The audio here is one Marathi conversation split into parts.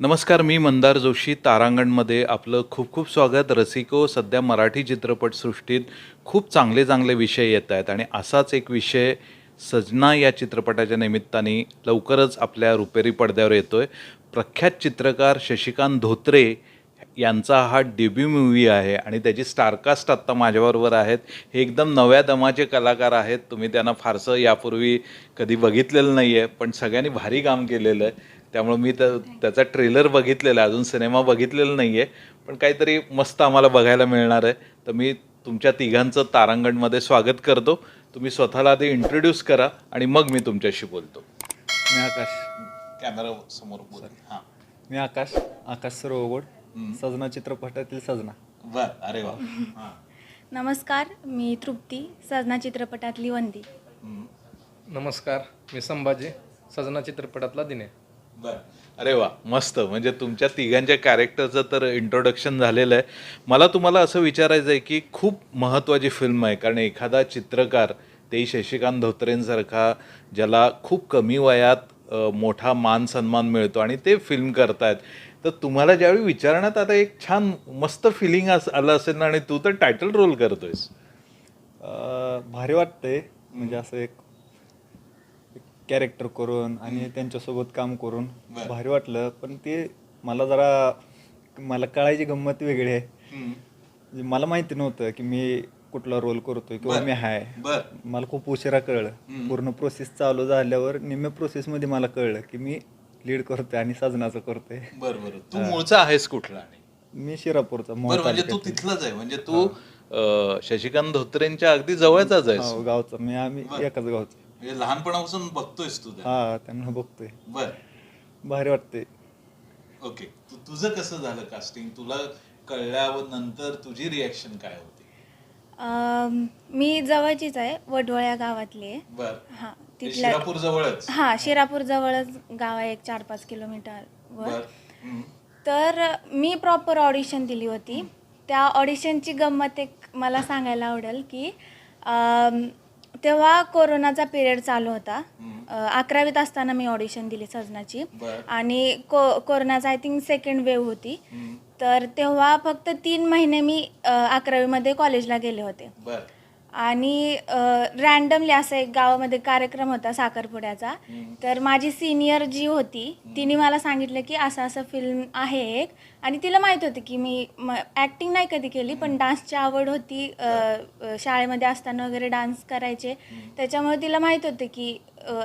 नमस्कार मी मंदार जोशी तारांगणमध्ये आपलं खूप खूप स्वागत. रसिको सध्या मराठी चित्रपटसृष्टीत खूप चांगले चांगले विषय येत आहेत आणि असाच एक विषय सजना या चित्रपटाच्या निमित्ताने लवकरच आपल्या रुपेरी पडद्यावर येतो आहे प्रख्यात चित्रकार शशिकांत धोत्रे यांचा हा डेब्यू मूवी आहे आणि त्याची स्टारकास्ट आत्ता माझ्याबरोबर आहेत. हे एकदम नव्या दमाचे कलाकार आहेत. तुम्ही त्यांना फारसं यापूर्वी कधी बघितलेलं नाही आहे पण सगळ्यांनी भारी काम केलेलं आहे. त्यामुळे मी त्या त्याचा ट्रेलर बघितलेला आहे. अजून सिनेमा बघितलेला नाही आहे पण काहीतरी मस्त आम्हाला बघायला मिळणार आहे. तर मी तुमच्या तिघांचं तारांगणमध्ये स्वागत करतो. तुम्ही स्वतःला आधी इंट्रोड्यूस करा आणि मग मी तुमच्याशी बोलतो. मी आकाश. कॅमेरा समोर बोल. हां. मी आकाश. आकाश सरवगोड सजना चित्रपटातील सजना. बर अरे वा. हां. नमस्कार मी तृप्ती सजना चित्रपटातली वंदी. नमस्कार मी संभाजी सजना चित्रपटातला दिने. बर अरे वा मस्त. म्हणजे तुमच्या तिघांच्या कॅरेक्टरचं तर इंट्रोडक्शन झालेलं आहे. मला तुम्हाला असं विचारायचं आहे की खूप महत्त्वाची फिल्म आहे कारण एखादा चित्रकार तेही शशिकांत धोत्रेंसारखा ज्याला खूप कमी वयात अ, मोठा मान सन्मान मिळतो आणि ते फिल्म करतायत. तर तुम्हाला ज्यावेळी विचारण्यात आता एक छान मस्त फिलिंग अस आलं असेल ना आणि तू तर टायटल रोल करतोयस. भारी वाटतंय. म्हणजे असं एक कॅरेक्टर करून आणि त्यांच्यासोबत काम करून. भारी वाटलं. पण ते मला जरा मला कळायची गंमत वेगळी आहे. मला माहिती नव्हतं की मी कुठला रोल करतोय किंवा. मी बर. मला खूप उशिरा कळलं. पूर्ण प्रोसेस चालू झाल्यावर निम्म्या प्रोसेसमध्ये मला कळलं की मी लीड करतोय आणि सजनाचं करतोय. बर बर. तू मूळचा आहेस कुठला आणि? मी शिरापूरचा मोहोळ बरं म्हणजे तू तालुक्यातील. तिथलाच आहे. म्हणजे तू अ, शशिकांत धोत्रेंच्या अगदी जवळचाच आहेस. हो गावचा. मी आम्ही एकाच गावचं. म्हणजे लहानपणापासून बघतोयस तू त्या हा त्यांना बघतोय. बर. भारी वाटते ओके. तू तुझं कसं झालं कास्टिंग तुला कळल्यावर नंतर तुझी रिॲक्शन काय होती? अम, मी जवळचीच आहे वडवळ या गावातली आहे. बर. हां. ते तिथल्या शिरापूर जवळच. हां शिरापूर जवळच गाव आहे एक चार पाच किलोमीटरवर बर. हम्म. तर मी प्रॉपर ऑडिशन दिली होती. त्या ऑडिशनची गंमत एक मला सांगायला आवडेल की अम, तेव्हा कोरोनाचा पिरियड चालू होता. अ, अकरावीत असताना मी ऑडिशन दिली सजनाची. बर. आणि को कोरोनाचा आय थिंक सेकंड वेव होती. तर तेव्हा फक्त तीन महिने मी अ, अकरावीमध्ये कॉलेजला गेले होते. बर. आणि रॅन्डमली असा एक गावामध्ये कार्यक्रम होता साखरपुड्याचा. तर माझी सिनियर जी होती तिने मला सांगितलं की असं असं फिल्म आहे एक. आणि तिला माहीत होती की मी ॲक्टिंग नाही कधी केली पण डान्सची आवड होती. शाळेमध्ये असताना वगैरे डान्स करायचे. त्याच्यामुळे तिला माहीत होतं की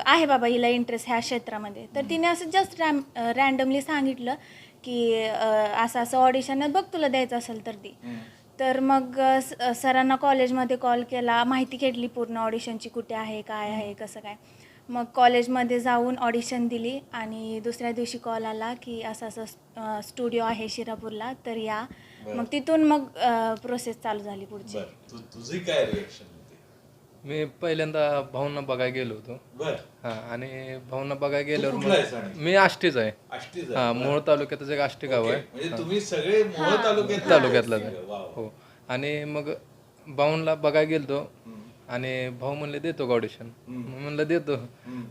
आहे बाबा हिला इंटरेस्ट ह्या क्षेत्रामध्ये. तर तिने असं जस्ट रॅम रॅन्डमली सांगितलं की असं असं ऑडिशन बघ तुला द्यायचं असेल तर ती तर मग स- सरांना कॉलेजमध्ये कॉल केला माहिती घेतली पूर्ण ऑडिशनची कुठे आहे काय आहे कसं काय. मग कॉलेजमध्ये जाऊन ऑडिशन दिली आणि दुसऱ्या दिवशी कॉल आला की असं असं स्टुडिओ आहे शिरापूरला तर या. मग तिथून मग प्रोसेस चालू झाली पुढची. तुझी काय रिॲक्शन होती? मी पहिल्यांदा भाऊंना बघायला गेलो होतो. बर. हा आणि भाऊंना बघायला गेल्यावर मी आष्टीच आहे. हा मोहोळ तालुक्यातच एक आष्टी गाव आहे. म्हणजे तुम्ही सगळे मोहोळ तालुक्यात तालुक्यातलाच आहे. हो. आणि मग भाऊंला बघायला गेलतो. आणि भाऊ म्हणले देतो का ऑडिशन म्हणलं देतो.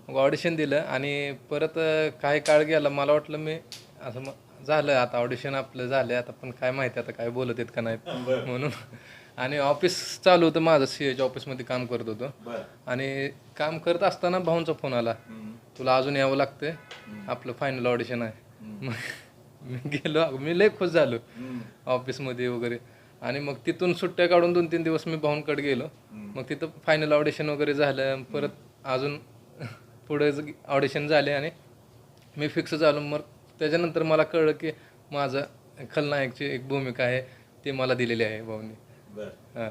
मग ऑडिशन दिलं आणि परत काही काळ गेला मला वाटलं मी असं मग झालं आता ऑडिशन आपलं झालं आता पण काय माहिती आता काय बोलत आहेत का नाहीत म्हणून. आणि ऑफिस चालू होतं माझं सी एच्या ऑफिसमध्ये काम करत होतो. आणि काम करत असताना भाऊंचा फोन आला. तुला अजून यावं लागतंय? आपलं फायनल ऑडिशन आहे. मग मी गेलो मी लय खुश झालो. ऑफिसमध्ये वगैरे. आणि मग तिथून सुट्ट्या काढून दोन तीन दिवस मी भाऊंकडे गेलो. मग तिथं फायनल ऑडिशन वगैरे झालं. परत अजून पुढे ऑडिशन झाले आणि मी फिक्स झालो. मग त्याच्यानंतर मला कळलं की माझं खलनायकची एक भूमिका आहे ती मला दिलेली आहे भाऊनी. बर. हां.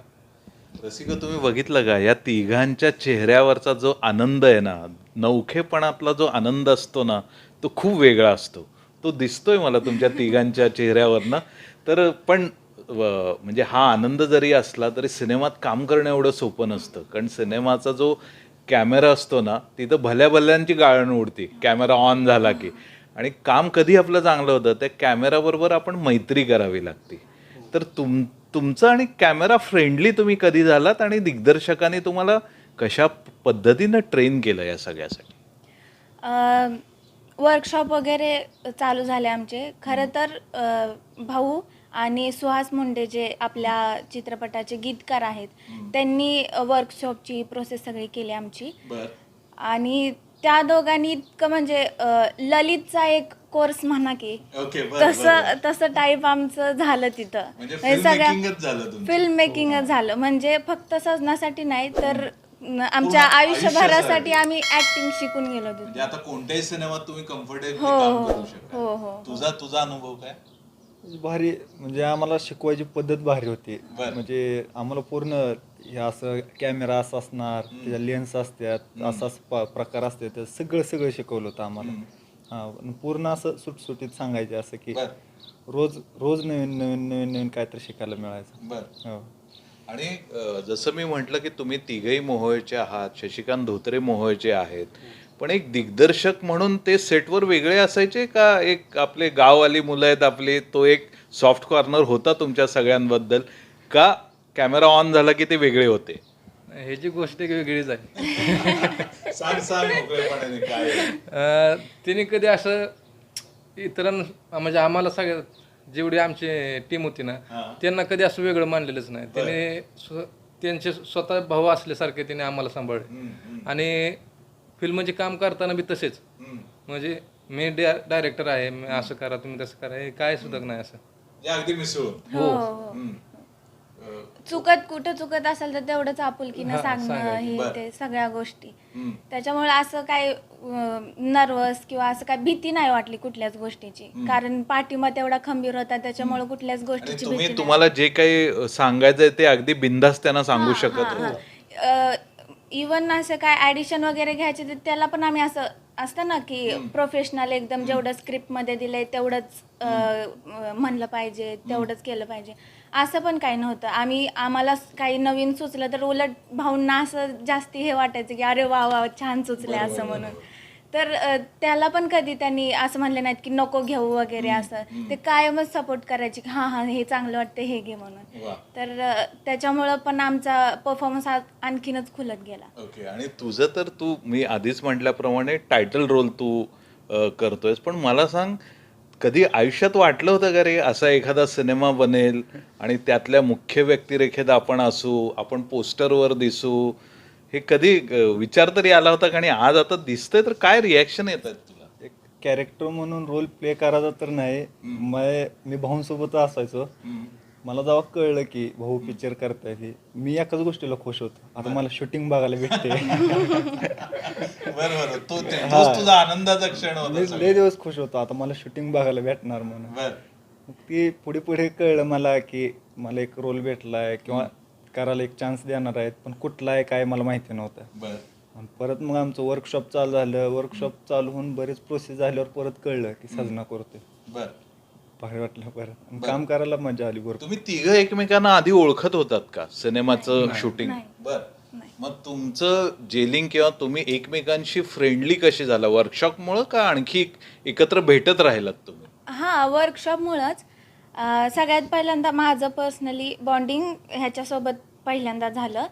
रसिका तुम्ही बघितलं का? या तिघांच्या चेहऱ्यावरचा जो आनंद आहे ना नौखेपणातला जो आनंद असतो ना तो खूप वेगळा असतो. तो दिसतोय मला तुमच्या तिघांच्या चेहऱ्यावरनं. तर पण म्हणजे हा आनंद जरी असला तरी सिनेमात काम करणं एवढं सोपं नसतं. कारण सिनेमाचा जो कॅमेरा असतो ना तिथं भल्या भल्यांची गाळण उडती. कॅमेरा ऑन झाला की. आणि काम कधी आपलं चांगलं होतं त्या कॅमेराबरोबर आपण मैत्री करावी लागते. तर तुम तुमचं आणि कॅमेरा फ्रेंडली तुम्ही कधी झालात आणि दिग्दर्शकाने तुम्हाला कशा पद्धतीनं ट्रेन केलं या सगळ्यासाठी? वर्कशॉप वगैरे चालू झाले आमचे. खरं तर भाऊ आणि सुहास मुंडे जे आपल्या चित्रपटाचे गीतकार आहेत त्यांनी वर्कशॉपची प्रोसेस सगळी केली आमची. बर. आणि त्या दोघांनी इतकं म्हणजे अ, ललितचा एक कोर्स म्हणा की ओके तसं तसं टाईप आमचं झालं तिथं. म्हणजे म्हणजे सगळ्या filmmakingच झालं तुमचं. फिल्म मेकिंगच झालं. म्हणजे फक्त सजनासाठी नाही तर न- आमच्या आयुष्यभरासाठी. आम्ही ऍक्टिंग शिकून गेलो तिथं. म्हणजे आता कोणत्याही सिनेमात तुम्ही कम्फर्टेबल हो, काम हो, करू शकता. हो, हो. तुझा तुझा अनुभव काय? भारी म्हणजे आम्हाला शिकवायची पद्धत भारी होती. बरं. म्हणजे आम्हाला पूर्ण हे असं कॅमेरा असं असणार त्याच्या लेन्स असतात असा प्रकार असते ते सगळं सगळं शिकवलं होतं आम्हाला. हा आणि पूर्ण असं सुटसुटीत सांगायचे असं की बर. रोज रोज नवीन नवीन नवीन नवीन काहीतरी शिकायला मिळायचं. बर. हो. आणि अ, जसं मी म्हटलं की तुम्ही तिघही मोहोळचे आहात शशिकांत धोत्रे मोहोळचे आहेत. पण एक दिग्दर्शक म्हणून ते सेटवर वेगळे असायचे का एक आपले गाववाली मुलं आहेत आपली तो एक सॉफ्ट कॉर्नर होता तुमच्या सगळ्यांबद्दल? का कॅमेरा ऑन झाला की ते वेगळे होते? ह्याची गोष्ट एक वेगळीच आहे. तिने कधी असं इतरांना म्हणजे आम्हाला सगळ्या जेवढी आमची टीम होती ना त्यांना कधी असं वेगळं मानलेलंच नाही. त्याने स्व- त्यांचे स्वतः भाऊ असल्यासारखे त्याने आम्हाला सांभाळले. आणि फिल्मचे काम करताना बी तसेच. म्हणजे मी डायरेक्टर आहे मी असं करा तुम्ही तसं करा हे काय सुद्धा नाही असं. अगदी मिसळून. हो हो. चुकत कुठं चुकत असेल तर तेवढंच आपुलकीनं सांगणं हे ते सगळ्या गोष्टी. त्याच्यामुळे असं काय नर्वस किंवा असं काय भीती नाही वाटली कुठल्याच गोष्टीची. कारण पाठिंबा तेवढा खंबीर होता त्याच्यामुळे कुठल्याच आणि गोष्टीची तुम्ही भीती तुम्हाला जे काही अ, सांगायचंय ते अगदी बिंदास त्यांना सांगू शकत होते इवन असं काय ऍडिशन वगैरे घ्यायचे तर त्याला पण आम्ही असं असतं ना की प्रोफेशनल एकदम जेवढं स्क्रिप्टमध्ये दिलंय तेवढंच अं, म्हणलं पाहिजे तेवढंच केलं पाहिजे. असं पण काही नव्हतं. आम्ही आम्हाला स- काही नवीन सुचलं तर उलट भाऊंना असं जास्ती हे वाटायचं की अरे वा वा छान सुचले असं म्हणून. तर त्याला पण कधी त्यांनी असं म्हणले नाहीत की नको घेऊ वगैरे असं. ते कायमच सपोर्ट करायचे की हां हां हे चांगलं वाटतं हे घे म्हणून. तर त्याच्यामुळं पण आमचा परफॉर्मन्स आणखीनच खुलत गेला. ओके आणि तुझं तर तू मी आधीच म्हटल्याप्रमाणे टायटल रोल तू करतोयस. पण मला सांग कधी आयुष्यात वाटलं होतं का रे असा एखादा सिनेमा बनेल आणि त्यातल्या मुख्य व्यक्तिरेखेत आपण असू आपण पोस्टरवर दिसू हे कधी विचार तरी आला होता आणि आज आता दिसतंय तर काय रिॲक्शन येत आहेत तुला? एक कॅरेक्टर म्हणून रोल प्ले करायचा तर नाही. मै मी भाऊंसोबत असायचो. मला जेव्हा कळलं की भाऊ पिक्चर करताय हे मी एकाच गोष्टीला खुश होतो. आता मला शूटिंग बघायला भेटते. बरोबर तो तोच तुझा आनंदाचा क्षण लय दिवस खुश होतो. आता मला शूटिंग बघायला भेटणार म्हणून. मग ती पुढे पुढे कळलं मला की मला एक रोल भेटलाय किंवा करायला एक चान्स देणार आहेत पण कुठला आहे काय मला माहिती नव्हतं. आणि परत मग आमचं वर्कशॉप चालू झालं. वर्कशॉप चालू होऊन बरेच प्रोसेस झाल्यावर परत कळलं की सजना करतोय. बर. भारी वाटलं परत आणि काम करायला मजा आली भरपूर. तुम्ही तिघं एकमेकांना आधी ओळखत होतात का? सिनेमाचं शूटिंग नाही. बर. मग तुमचं जेलिंग किंवा तुम्ही एकमेकांशी फ्रेंडली कशी झाला? वर्कशॉपमुळं का आणखी एकत्र भेटत राहिलात तुम्ही? हां वर्कशॉपमुळंच अ, सगळ्यात पहिल्यांदा माझं पर्सनली बॉन्डिंग ह्याच्यासोबत पहिल्यांदा झालं.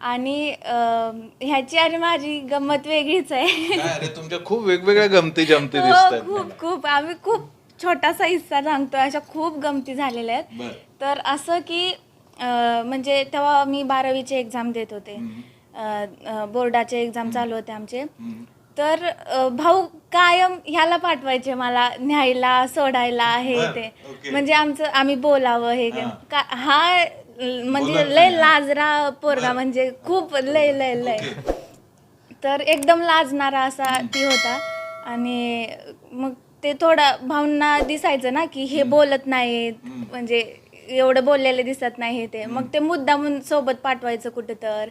आणि अ, ह्याची आणि माझी गंमत वेगळीच आहे. काय अरे तुमच्या खूप वेगवेगळ्या गमती जमती हो, दिसतात. खूप खूप. आम्ही खूप छोटासा हिस्सा सांगतो अशा खूप गमती झालेल्या आहेत. तर असं की अं, म्हणजे तेव्हा मी बारावीचे एक्झाम देत होते. अं, अं, बोर्डाचे एक्झाम चालू होते आमचे. तर अं, भाऊ कायम ह्याला पाठवायचे मला न्यायला सोडायला हे बर, ते. ओके. म्हणजे आमचं आम्ही बोलावं हे हा. का- हा म्हणजे लय लाजरा पोरगा म्हणजे खूप लय लय लय. तर एकदम लाजणारा असा ती होता. आणि मग ते थोडं भावना दिसायचं ना की हे बोलत नाहीत. म्हणजे एवढं बोललेले दिसत नाही हे ते. मग ते मुद्दामून सोबत पाठवायचं कुठं तर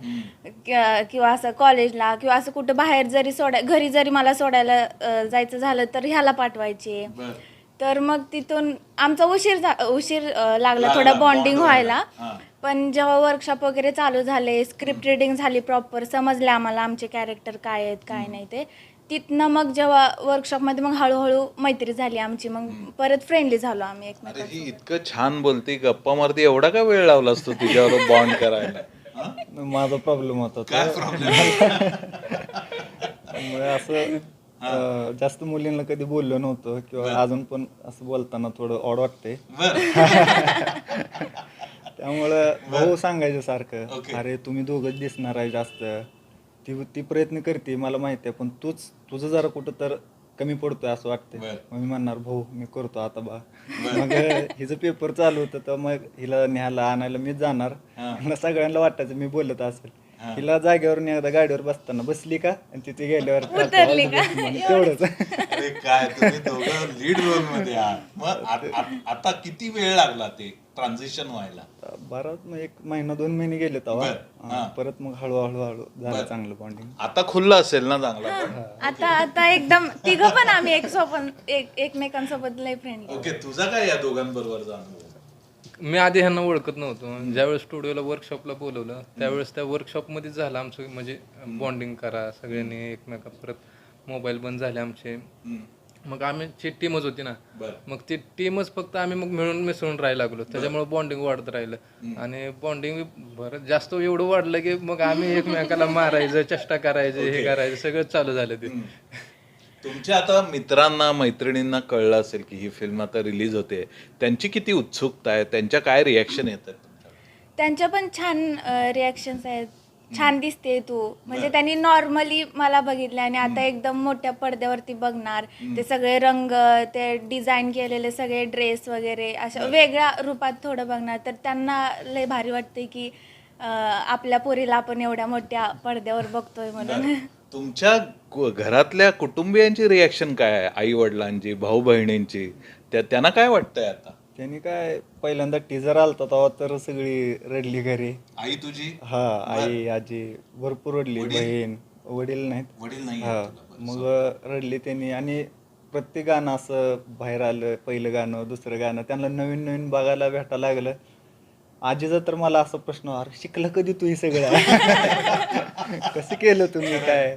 किंवा असं कॉलेजला किंवा असं कुठं बाहेर जरी सोडाय घरी जरी मला सोडायला जायचं झालं तर ह्याला पाठवायचे. तर मग तिथून आमचा उशीर झा- उशीर अं, लागला लागला, थोडा बॉन्डिंग व्हायला. हा. पण जेव्हा वर्कशॉप वगैरे चालू झाले स्क्रिप्ट रिडिंग झाली प्रॉपर समजले आम्हाला आमचे कॅरेक्टर काय आहेत काय नाही ते. तिथनं मग जेव्हा वर्कशॉपमध्ये मग हळूहळू मैत्री झाली आमची. मग परत फ्रेंडली झालो आम्ही अरे ही इतकं छान बोलती गप्पा मारती एवढा का वेळ लावलास तू तिच्यावर बॉन्ड करायला? माझा प्रॉब्लेम होता तो. काय प्रॉब्लेम त्यामुळे असं अं, जास्त मुलींना कधी बोललो नव्हतो किंवा अजून पण असं बोलताना थोडं ऑड वाटते बर. त्यामुळं भाऊ सांगायचं सारखं Okay. अरे तुम्ही दोघंच दिसणार आहे जास्त. ती ती प्रयत्न करते मला माहिती आहे पण तूच तुझं जरा कुठं तर कमी पडतोय असं वाटतंय. बर. मग मी म्हणणार भाऊ मी करतो आता बा. मग हिचं पेपर चालू होतं तर मग हिला न्यायला आणायला मीच जाणार. मला सगळ्यांना वाटायचं मी बोलत असेल. हिला जागेवर एकदा गाडीवर बसताना बसली का? आणि तिथे गेल्यावर उतरली का? मग तेवढंच. अरे काय तुम्ही दोघं लीड रोलमध्ये आहात. मग आ- आ- आता किती वेळ लागला ते ट्रान्झिशन व्हायला? बराच मग एक महिना दोन महिने गेले तेव्हा. बर. हा. हा, परत मग हळूहळू हळू झालं चांगलं बॉन्डिंग आता खुल्ला असेल ना चांगला? पण आता आता एकदम तिघं पण आम्ही एक सोबत एक एकमेकांसोबत लय फ्रेंडली ओके तुझा काय या दोघांबरोबरचा अनुभव? मी आधी ह्यांना ओळखत नव्हतो. ज्यावेळेस स्टुडिओला वर्कशॉपला बोलवलं त्यावेळेस त्या वर्कशॉपमध्येच झालं आमचं म्हणजे बॉन्डिंग करा सगळ्यांनी एकमेका परत मोबाईल बंद झाले आमचे. मग आम्ही टीमच होती ना. मग ती टीमच फक्त आम्ही मग मिळून मिसळून राहायला लागलो. त्याच्यामुळे बॉन्डिंग वाढत राहिलं. आणि बॉन्डिंग बरं जास्त एवढं वाढलं की मग आम्ही एकमेकाला मारायचं चेष्टा करायचं हे करायचं सगळं चालू झालं ते. तुमच्या आता मित्रांना मैत्रिणींना कळलं असेल की ही फिल्म आता रिलीज होते. त्यांची किती उत्सुकता आहे? त्यांच्या काय रिॲक्शन येतात त्यांच्या पण छान रिॲक्शन्स आहेत. छान दिसते तू. म्हणजे त्यांनी नॉर्मली मला बघितलं आणि आता एकदम मोठ्या पडद्यावरती बघणार. ते सगळे रंग ते डिझाईन केलेले सगळे ड्रेस वगैरे अशा वेगळ्या रूपात थोडं बघणार. तर त्यांना लय भारी वाटते की आपल्या पोरीला आपण एवढ्या मोठ्या पडद्यावर बघतोय म्हणून. तुमच्या घरातल्या कुटुंबियांची रिॲक्शन काय आहे? आई वडिलांची भाऊ बहिणींची त्या त्यांना काय वाटतंय आता? त्यांनी काय पहिल्यांदा टीजर आलता तेव्हा तर सगळी रडली घरी. आई तुझी? हा आई आजी भरपूर रडली बहीण वडील नाहीत. वडील नाही हा मग रडली त्यांनी आणि प्रत्येक गाणं असं बाहेर आलं पहिलं गाणं दुसरं गाणं त्यांना नवीन नवीन बघायला भेटायला लागलं. आजीचा तर मला असा प्रश्न अरे शिकलं कधी तू हे सगळं? कसं केलं तुम्ही काय?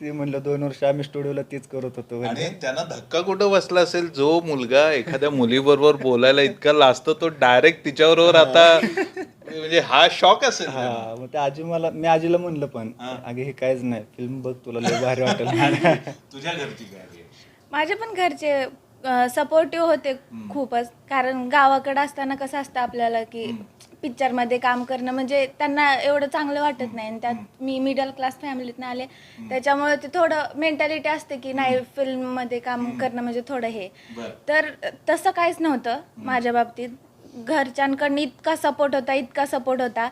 ते म्हणलं दोन वर्ष आम्ही स्टुडिओला तीच करत होतो. आणि त्यांना धक्का कुठं बसला असेल? जो मुलगा एखाद्या मुलीबरोबर बोलायला इतका लाजतो तो डायरेक्ट तिच्याबरोबर आता म्हणजे हा शॉक असेल हा मग त्या आजी मला मी आजीला म्हणलं पण अगे हे काहीच नाही फिल्म बघ तुला लय भारी वाटेल. तुझ्या घरची काय reaction? माझे पण घरचे सपोर्टिव्ह होते खूपच. कारण गावाकडे असताना कसं असतं आपल्याला की पिक्चरमध्ये काम करणं म्हणजे त्यांना एवढं चांगलं वाटत नाही. आणि त्यात मी मिडल क्लास फॅमिलीतनं आले. त्याच्यामुळे ते थोडं मेंटॅलिटी असते की नाही फिल्ममध्ये काम करणं म्हणजे थोडं हे. तर तसं काहीच नव्हतं माझ्या बाबतीत. घरच्यांकडनं इतका सपोर्ट होता इतका सपोर्ट होता.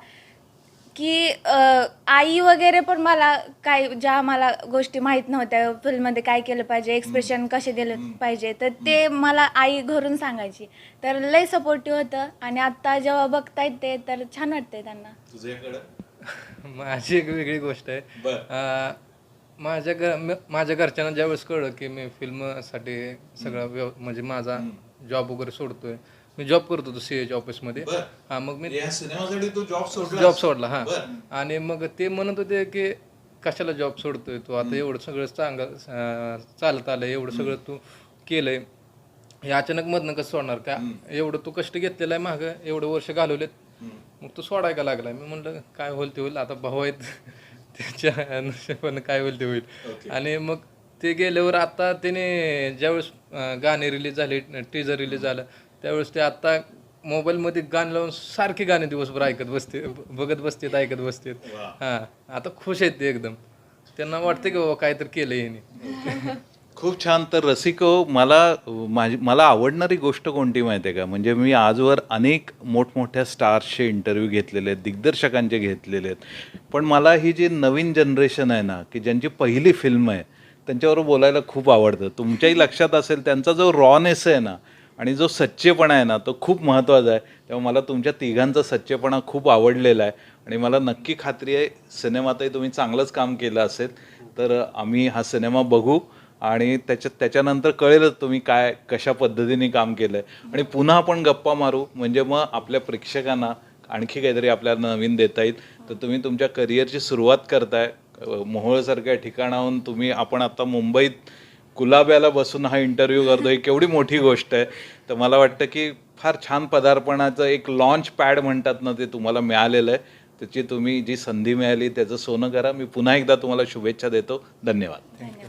की अं, आई वगैरे पण मला काय ज्या मला गोष्टी माहीत नव्हत्या फिल्ममध्ये काय केलं पाहिजे एक्सप्रेशन कसे दिले पाहिजे तर ते मला आई घरून सांगायची. तर लय सपोर्टिव्ह होतं आणि आत्ता जेव्हा बघतायत ते तर छान वाटतंय त्यांना. तुझ्याकडं माझी एक वेगळी गोष्ट आहे. बर. अं, माझ्या घर म- माझ्या घरच्यांना ज्यावेळेस कळलं की मी फिल्मसाठी सगळं व्यव म्हणजे माझा जॉब वगैरे सोडतोय मी जॉब करत होतो सी एच ऑफिसमध्ये बर. हा मग मी या सिनेमासाठी तू जॉब सोडला. जॉब सोडला हा. बर. आणि मग ते म्हणत होते की कशाला जॉब सोडतोय तू? आता एवढं सगळं चांगलं अं, चालत आलंय एवढं सगळं तू केलंय. हे अचानक मधनं कसं सोडणार का? एवढं तू कष्ट घेतलेलं आहे मागं एवढं वर्ष घालवलेत. मग तू सोडाय का लागलाय? मी म्हणलं काय होईल ते होईल. आता भाऊ आहेत. त्याच्या नशिबानं काय होईल ते होईल. आणि मग ते गेल्यावर आता त्याने ज्यावेळेस अं, गाणे रिलीज झाले टीजर रिलीज झालं त्यावेळेस ते आता मोबाईलमध्ये गाणं लावून सारखे गाणे दिवसभर ऐकत बसते बघत बसतेत ऐकत बसतेत हा. आता खुश आहेत ते एकदम. त्यांना वाटतं की बाबा काहीतरी केलं याने. खूप छान. तर रसिको मला माझी मला आवडणारी गोष्ट कोणती माहिती आहे का? म्हणजे मी आजवर अनेक मोठमोठ्या स्टार्सचे इंटरव्ह्यू घेतलेले आहेत दिग्दर्शकांचे घेतलेले आहेत. पण मला ही जी नवीन जनरेशन आहे ना की ज्यांची पहिली फिल्म आहे त्यांच्यावर बोलायला खूप आवडतं. तुमच्याही लक्षात असेल त्यांचा जो रॉनेस आहे ना आणि जो सच्चेपणा आहे ना तो खूप महत्त्वाचा आहे. तेव्हा मला तुमच्या तिघांचा सच्चेपणा खूप आवडलेला आहे. आणि मला नक्की खात्री आहे सिनेमातही तुम्ही चांगलंच काम केलं असेल तर आम्ही हा सिनेमा बघू. आणि त्याच्या त्याच्यानंतर कळेलच तुम्ही काय कशा पद्धतीने काम केलं आहे आणि पुन्हा आपण गप्पा मारू म्हणजे मग आपल्या प्रेक्षकांना आणखी काहीतरी आपल्याला नवीन देता येईल. तर तुम्ही तुमच्या करिअरची सुरुवात करताय. मोहोळसारख्या ठिकाणाहून तुम्ही आपण आता मुंबईत कुलाब्याला बसून हा इंटरव्ह्यू करतो ही केवढी मोठी गोष्ट आहे. तर मला वाटतं की फार छान पदार्पणाचं एक लॉन्च पॅड म्हणतात ना ते तुम्हाला मिळालेलं आहे. त्याची तुम्ही जी संधी मिळाली त्याचं सोनं करा. मी पुन्हा एकदा तुम्हाला शुभेच्छा देतो. धन्यवाद. थँक्यू